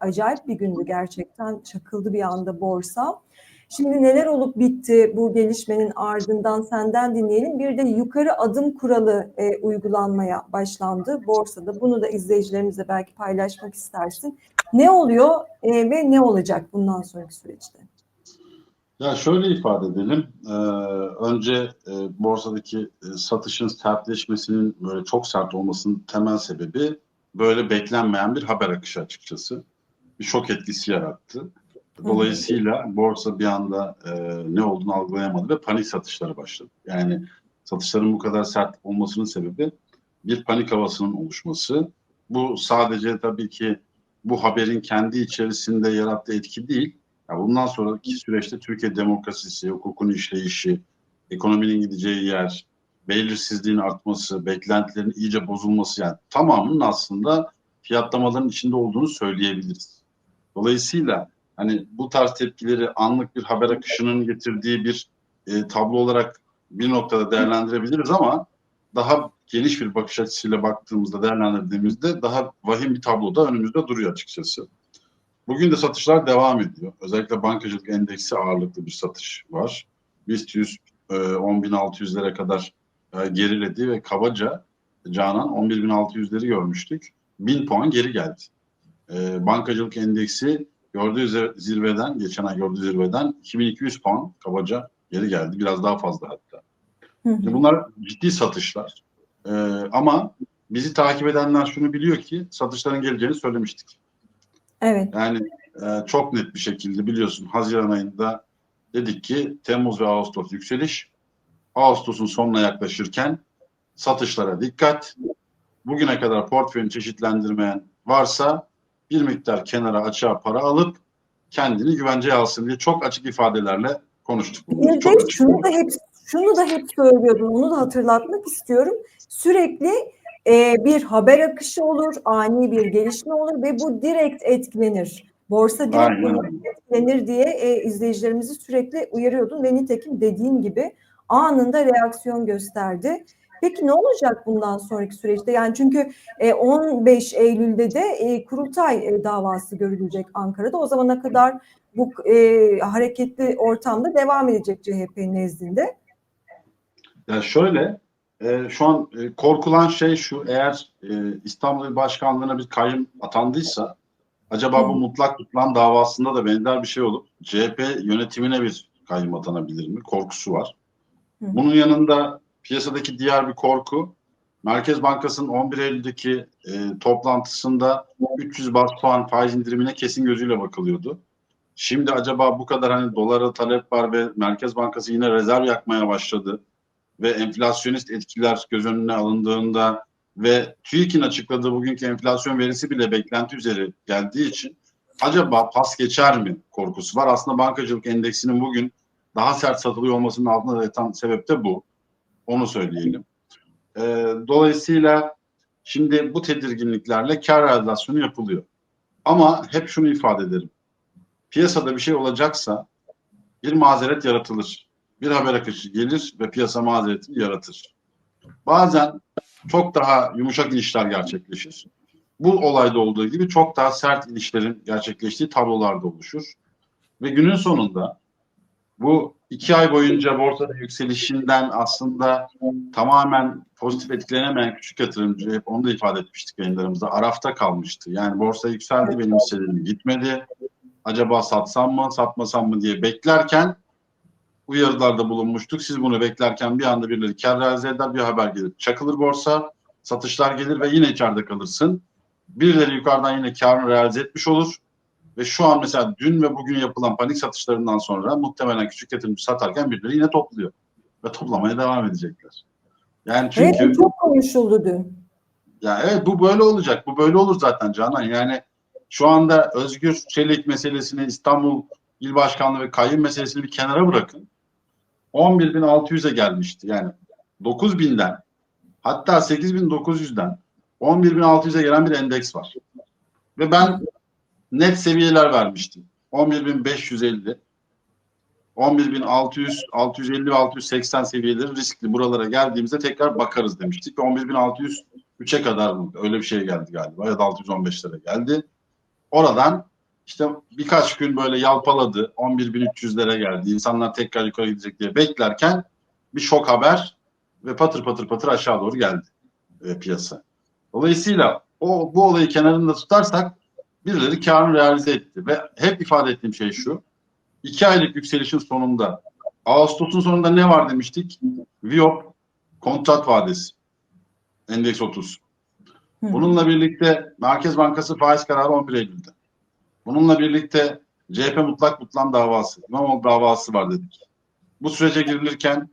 acayip bir gündü gerçekten. Çakıldı bir anda borsa. Şimdi neler olup bitti bu gelişmenin ardından senden dinleyelim. Bir de yukarı adım kuralı e, uygulanmaya başlandı borsada. Bunu da izleyicilerimizle belki paylaşmak istersin. Ne oluyor e, ve ne olacak bundan sonraki süreçte? Ya şöyle ifade edelim. Ee, önce e, borsadaki e, satışın sertleşmesinin böyle çok sert olmasının temel sebebi böyle beklenmeyen bir haber akışı açıkçası. Bir şok etkisi yarattı. Dolayısıyla borsa bir anda e, ne olduğunu algılayamadı ve panik satışları başladı. Yani satışların bu kadar sert olmasının sebebi bir panik havasının oluşması. Bu sadece tabii ki bu haberin kendi içerisinde yarattığı etki değil. Yani bundan sonraki süreçte Türkiye demokrasisi, hukukun işleyişi, ekonominin gideceği yer, belirsizliğin artması, beklentilerin iyice bozulması yani tamamının aslında fiyatlamaların içinde olduğunu söyleyebiliriz. Dolayısıyla hani bu tarz tepkileri anlık bir haber akışının getirdiği bir e, tablo olarak bir noktada değerlendirebiliriz ama daha geniş bir bakış açısıyla baktığımızda, değerlendirdiğimizde daha vahim bir tablo da önümüzde duruyor açıkçası. Bugün de satışlar devam ediyor. Özellikle bankacılık endeksi ağırlıklı bir satış var. BIST 100 e, 10.600'lere kadar e, geriledi ve kabaca Canan 11.600'leri görmüştük. 1000 puan geri geldi. E, bankacılık endeksi gördüğü zirveden, geçen ay gördüğü zirveden 2200 puan kabaca geri geldi. Biraz daha fazla hatta. Hı hı. Bunlar ciddi satışlar. Ee, ama bizi takip edenler şunu biliyor ki satışların geleceğini söylemiştik. Evet. Yani e, çok net bir şekilde biliyorsun Haziran ayında dedik ki Temmuz ve Ağustos yükseliş. Ağustos'un sonuna yaklaşırken satışlara dikkat. Bugüne kadar portföyünü çeşitlendirmeyen varsa bir miktar kenara açığa para alıp kendini güvenceye alsın diye çok açık ifadelerle konuştuk. Bir de şunu da hep şunu da hep söylüyordum. Onu da hatırlatmak istiyorum. Sürekli e, bir haber akışı olur, ani bir gelişme olur ve bu direkt etkilenir. Borsa direkt etkilenir diye e, izleyicilerimizi sürekli uyarıyordum ve nitekim dediğin gibi anında reaksiyon gösterdi. Peki ne olacak bundan sonraki süreçte? Yani çünkü 15 Eylül'de de kurultay davası görülecek Ankara'da. O zamana kadar bu hareketli ortamda devam edecek CHP nezdinde. Ya şöyle, şu an korkulan şey şu, eğer İstanbul Başkanlığı'na bir kayyum atandıysa, acaba bu mutlak tutulan davasında da benzer bir şey olup CHP yönetimine bir kayyum atanabilir mi? Korkusu var. Bunun yanında piyasadaki diğer bir korku Merkez Bankası'nın 11 Eylül'deki e, toplantısında 300 bas puan faiz indirimine kesin gözüyle bakılıyordu. Şimdi acaba bu kadar hani dolara talep var ve Merkez Bankası yine rezerv yakmaya başladı ve enflasyonist etkiler göz önüne alındığında ve TÜİK'in açıkladığı bugünkü enflasyon verisi bile beklenti üzeri geldiği için acaba pas geçer mi korkusu var. Aslında bankacılık endeksinin bugün daha sert satılıyor olmasının altında yatan sebep de bu. Onu söyleyelim. E, dolayısıyla şimdi bu tedirginliklerle kar realizasyonu yapılıyor. Ama hep şunu ifade ederim. Piyasada bir şey olacaksa bir mazeret yaratılır. Bir haber akışı gelir ve piyasa mazeretini yaratır. Bazen çok daha yumuşak inişler gerçekleşir. Bu olayda olduğu gibi çok daha sert inişlerin gerçekleştiği tablolarda oluşur. Ve günün sonunda bu iki ay boyunca borsada yükselişinden aslında tamamen pozitif etkilenemeyen küçük yatırımcı hep onu da ifade etmiştik yayınlarımızda arafta kalmıştı. Yani borsa yükseldi benim hisselerim gitmedi. Acaba satsam mı satmasam mı diye beklerken uyarılarda bulunmuştuk. Siz bunu beklerken bir anda birileri kar realize eder bir haber gelir. Çakılır borsa satışlar gelir ve yine içeride kalırsın. Birileri yukarıdan yine karını realize etmiş olur. Ve şu an mesela dün ve bugün yapılan panik satışlarından sonra muhtemelen küçük yatırımcı satarken birileri yine topluyor. Ve toplamaya devam edecekler. Yani çünkü... Evet çok konuşuldu dün. Ya evet bu böyle olacak. Bu böyle olur zaten Canan. Yani şu anda Özgür Çelik meselesini İstanbul İl Başkanlığı ve kayyum meselesini bir kenara bırakın. 11.600'e gelmişti. Yani 9.000'den hatta 8.900'den 11.600'e gelen bir endeks var. Ve ben net seviyeler vermiştim. 11.550, 11.600, 650 ve 680 seviyeleri riskli. Buralara geldiğimizde tekrar bakarız demiştik. 11.603'e kadar öyle bir şey geldi galiba ya da 615'lere geldi. Oradan işte birkaç gün böyle yalpaladı. 11.300'lere geldi. İnsanlar tekrar yukarı gidecek diye beklerken bir şok haber ve patır patır patır aşağı doğru geldi e, piyasa. Dolayısıyla o bu olayı kenarında tutarsak birileri karını realize etti ve hep ifade ettiğim şey şu. iki aylık yükselişin sonunda Ağustos'un sonunda ne var demiştik? Viyop kontrat vadesi. Endeks 30. Hı. Bununla birlikte Merkez Bankası faiz kararı 11 Eylül'de. Bununla birlikte CHP mutlak mutlan davası, İmamoğlu davası var dedik. Bu sürece girilirken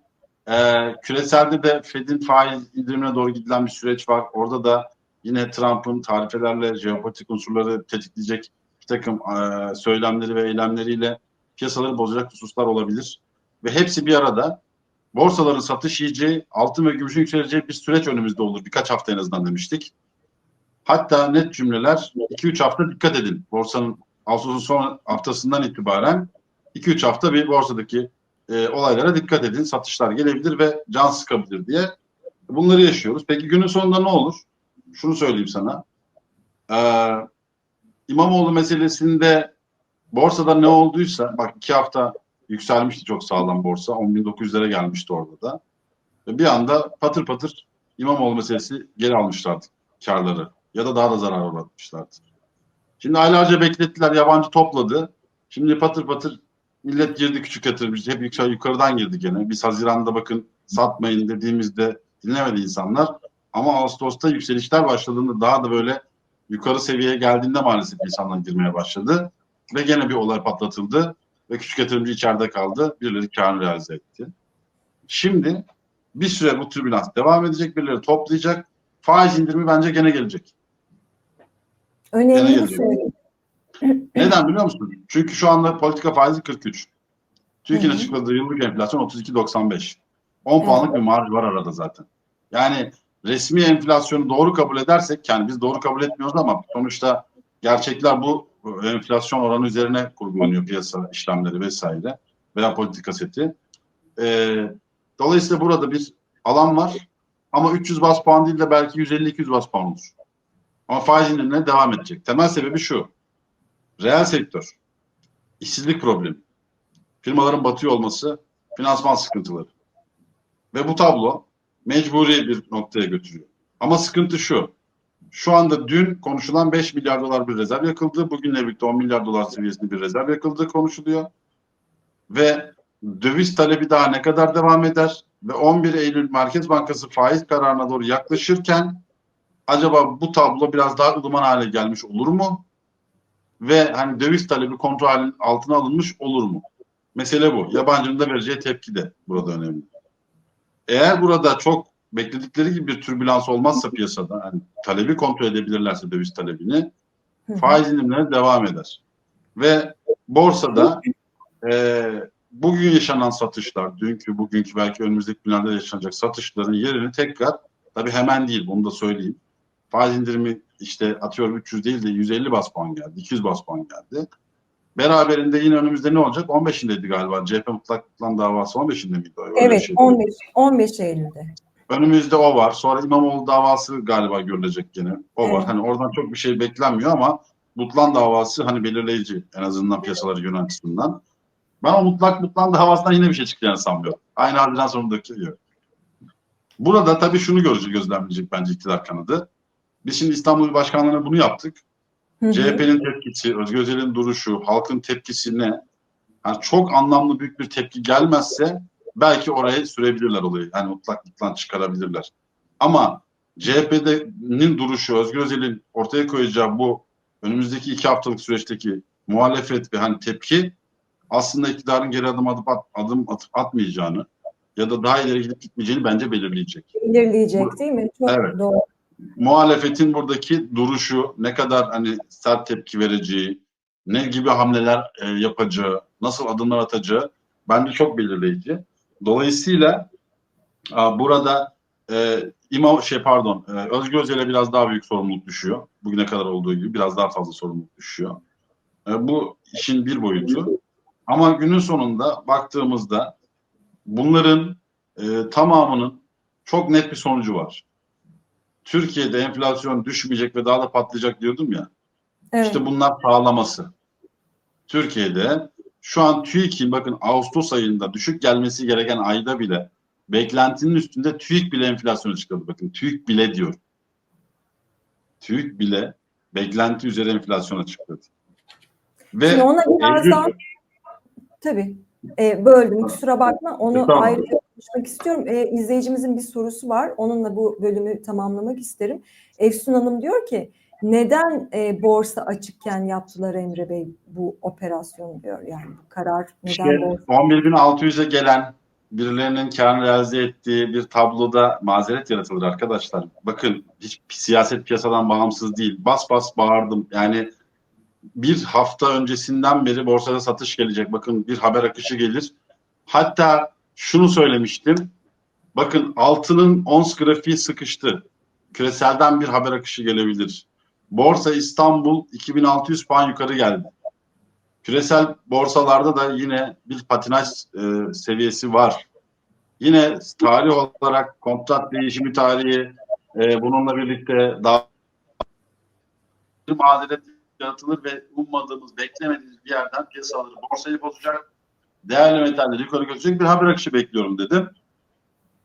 e, küreselde de Fed'in faiz indirimine doğru gidilen bir süreç var. Orada da yine Trump'ın tarifelerle jeopolitik unsurları tetikleyecek bir takım e, söylemleri ve eylemleriyle piyasaları bozacak hususlar olabilir. Ve hepsi bir arada borsaların satış yiyeceği, altın ve gümüşün yükseleceği bir süreç önümüzde olur. Birkaç hafta en azından demiştik. Hatta net cümleler 2-3 hafta dikkat edin. Borsanın Ağustos'un son haftasından itibaren 2-3 hafta bir borsadaki e, olaylara dikkat edin. Satışlar gelebilir ve can sıkabilir diye bunları yaşıyoruz. Peki günün sonunda ne olur? Şunu söyleyeyim sana. Ee, İmamoğlu meselesinde borsada ne olduysa bak iki hafta yükselmişti çok sağlam borsa. 10.900'lere gelmişti orada da. Ve bir anda patır patır İmamoğlu meselesi geri almışlardı karları. Ya da daha da zarar uğratmışlardı. Şimdi aylarca beklettiler. Yabancı topladı. Şimdi patır patır millet girdi küçük yatırımcı. Hep yukarıdan girdi gene. Biz Haziran'da bakın satmayın dediğimizde dinlemedi insanlar. Ama Ağustos'ta yükselişler başladığında daha da böyle yukarı seviyeye geldiğinde maalesef insanlar girmeye başladı. Ve gene bir olay patlatıldı. Ve küçük yatırımcı içeride kaldı. Birileri karını realize etti. Şimdi bir süre bu türbülans devam edecek. Birileri toplayacak. Faiz indirimi bence gene gelecek. Önemli Gene gelecek. söylem. Neden biliyor musun? Çünkü şu anda politika faizi 43. TÜİK'in Hı hı. açıkladığı yıllık enflasyon 32.95. 10 Evet. puanlık bir marj var arada zaten. Yani resmi enflasyonu doğru kabul edersek, yani biz doğru kabul etmiyoruz ama sonuçta gerçekler bu enflasyon oranı üzerine kurgulanıyor piyasa işlemleri vesaire veya politika seti. Ee, dolayısıyla burada bir alan var ama 300 bas puan değil de belki 150-200 bas puan olur. Ama faiz indirimine devam edecek. Temel sebebi şu. Reel sektör, işsizlik problemi, firmaların batıyor olması, finansman sıkıntıları. Ve bu tablo mecburi bir noktaya götürüyor. Ama sıkıntı şu. Şu anda dün konuşulan 5 milyar dolar bir rezerv yakıldı. Bugünle birlikte 10 milyar dolar seviyesinde bir rezerv yakıldığı konuşuluyor. Ve döviz talebi daha ne kadar devam eder? Ve 11 Eylül Merkez Bankası faiz kararına doğru yaklaşırken acaba bu tablo biraz daha ılıman hale gelmiş olur mu? Ve hani döviz talebi kontrol altına alınmış olur mu? Mesele bu. Yabancının da vereceği tepki de burada önemli. Eğer burada çok bekledikleri gibi bir türbülans olmazsa piyasada, hani talebi kontrol edebilirlerse döviz talebini, faiz indirimleri devam eder. Ve borsada e, bugün yaşanan satışlar, dünkü, bugünkü belki önümüzdeki günlerde yaşanacak satışların yerini tekrar, tabii hemen değil bunu da söyleyeyim. Faiz indirimi işte atıyorum 300 değil de 150 bas puan geldi, 200 bas puan geldi. Beraberinde yine önümüzde ne olacak? 15'indeydi galiba. CHP mutlak tutulan davası 15'inde miydi? Öyle Evet, şeydi. 15 15 Eylül'de. Önümüzde o var. Sonra İmamoğlu davası galiba görülecek gene. O var. Evet. Hani oradan çok bir şey beklenmiyor ama Mutlan davası hani belirleyici en azından piyasaları yönen açısından. Ben o mutlak Mutlan davasından yine bir şey çıkacağını sanmıyorum. Aynı Haziran sonundaki gibi. Burada tabii şunu gözlemleyecek bence iktidar kanadı. Biz şimdi İstanbul Başkanlığı'na bunu yaptık. CHP'nin tepkisi, Özgür Özel'in duruşu, halkın tepkisi ne? Yani çok anlamlı büyük bir tepki gelmezse belki oraya sürebilirler olayı. Yani mutlaklıktan çıkarabilirler. Ama CHP'nin duruşu, Özgür Özel'in ortaya koyacağı bu önümüzdeki iki haftalık süreçteki muhalefet ve hani tepki aslında iktidarın geri adım atıp at- adım atıp atmayacağını ya da daha ileri gidip gitmeyeceğini bence belirleyecek. belirleyecek değil mi? Çok Evet. doğru. Muhalefetin buradaki duruşu ne kadar hani sert tepki vereceği, ne gibi hamleler e, yapacağı, nasıl adımlar atacağı bence çok belirleyici. Dolayısıyla a, burada e, İmam şey pardon, e, Özgür Özel'e biraz daha büyük sorumluluk düşüyor. Bugüne kadar olduğu gibi biraz daha fazla sorumluluk düşüyor. E, bu işin bir boyutu. Ama günün sonunda baktığımızda bunların e, tamamının çok net bir sonucu var. Türkiye'de enflasyon düşmeyecek ve daha da patlayacak diyordum ya. Evet. İşte bunlar sağlaması. Türkiye'de şu an TÜİK'in bakın Ağustos ayında düşük gelmesi gereken ayda bile beklentinin üstünde TÜİK bile enflasyon açıkladı. Bakın TÜİK bile diyor. TÜİK bile beklenti üzeri enflasyon açıkladı. Ve Şimdi ona biraz Eylül- tabii e, böldüm kusura bakma onu Estağfurullah. ayrıca konuşmak istiyorum. E, izleyicimizin bir sorusu var. Onunla bu bölümü tamamlamak isterim. Efsun Hanım diyor ki neden e, borsa açıkken yaptılar Emre Bey bu operasyonu diyor. Yani bu karar neden İşte borsa? 11.600'e gelen birilerinin karını realize ettiği bir tabloda mazeret yaratılır arkadaşlar. Bakın hiç siyaset piyasadan bağımsız değil. Bas bas bağırdım. Yani bir hafta öncesinden beri borsada satış gelecek. Bakın bir haber akışı gelir. Hatta şunu söylemiştim. Bakın altının ons grafiği sıkıştı. Küreselden bir haber akışı gelebilir. Borsa İstanbul 2600 puan yukarı geldi. Küresel borsalarda da yine bir patinaj e, seviyesi var. Yine tarih olarak kontrat değişimi tarihi e, bununla birlikte daha bir mazeret yaratılır ve ummadığımız, beklemediğimiz bir yerden piyasaları, borsayı bozacak, değerli metalleri yukarı götürecek bir haber akışı bekliyorum dedim.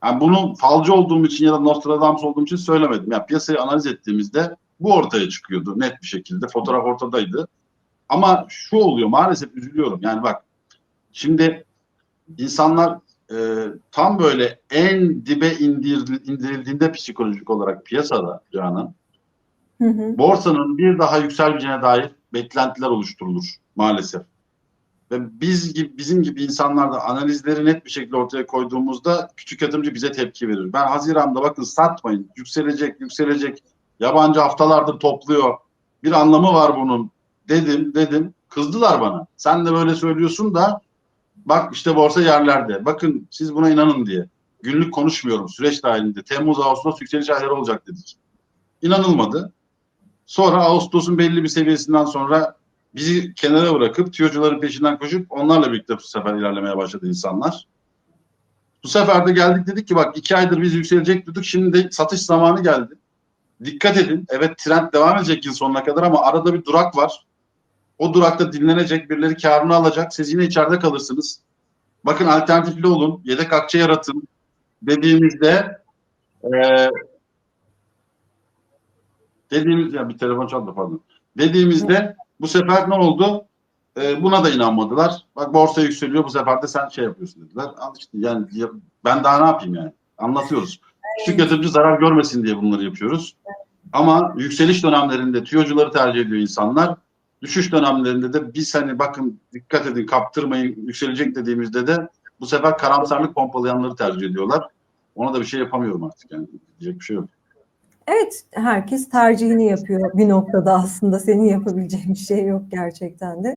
Yani bunu falcı olduğum için ya da Nostradamus olduğum için söylemedim. Yani piyasayı analiz ettiğimizde bu ortaya çıkıyordu net bir şekilde. Fotoğraf ortadaydı. Ama şu oluyor maalesef üzülüyorum. Yani bak şimdi insanlar e, tam böyle en dibe indir- indirildiğinde psikolojik olarak piyasada Canan Hı hı. borsanın bir daha yükseleceğine dair beklentiler oluşturulur maalesef. Ve biz gibi bizim gibi insanlar da analizleri net bir şekilde ortaya koyduğumuzda küçük yatırımcı bize tepki verir. Ben Haziran'da bakın satmayın. Yükselecek, yükselecek. Yabancı haftalardır topluyor. Bir anlamı var bunun. Dedim, dedim. Kızdılar bana. Sen de böyle söylüyorsun da bak işte borsa yerlerde. Bakın siz buna inanın diye. Günlük konuşmuyorum süreç dahilinde. Temmuz, Ağustos yükseliş ayları olacak dedik. İnanılmadı. Sonra Ağustos'un belli bir seviyesinden sonra bizi kenara bırakıp tüyocuların peşinden koşup onlarla birlikte bu sefer ilerlemeye başladı insanlar. Bu sefer de geldik dedik ki bak iki aydır biz yükselecek dedik şimdi de satış zamanı geldi. Dikkat edin evet trend devam edecek yıl sonuna kadar ama arada bir durak var. O durakta dinlenecek birileri karını alacak siz yine içeride kalırsınız. Bakın alternatifli olun yedek akçe yaratın dediğimizde eee dediğimiz ya bir telefon çaldı pardon. Dediğimizde bu sefer ne oldu? Ee, buna da inanmadılar. Bak borsa yükseliyor bu sefer de sen şey yapıyorsun dediler. İşte yani ya- ben daha ne yapayım yani? Anlatıyoruz. Küçük yatırımcı zarar görmesin diye bunları yapıyoruz. Ama yükseliş dönemlerinde tüyocuları tercih ediyor insanlar. Düşüş dönemlerinde de biz hani bakın dikkat edin kaptırmayın yükselecek dediğimizde de bu sefer karamsarlık pompalayanları tercih ediyorlar. Ona da bir şey yapamıyorum artık yani. Diyecek bir şey yok. Evet, herkes tercihini yapıyor bir noktada aslında senin yapabileceğin bir şey yok gerçekten de.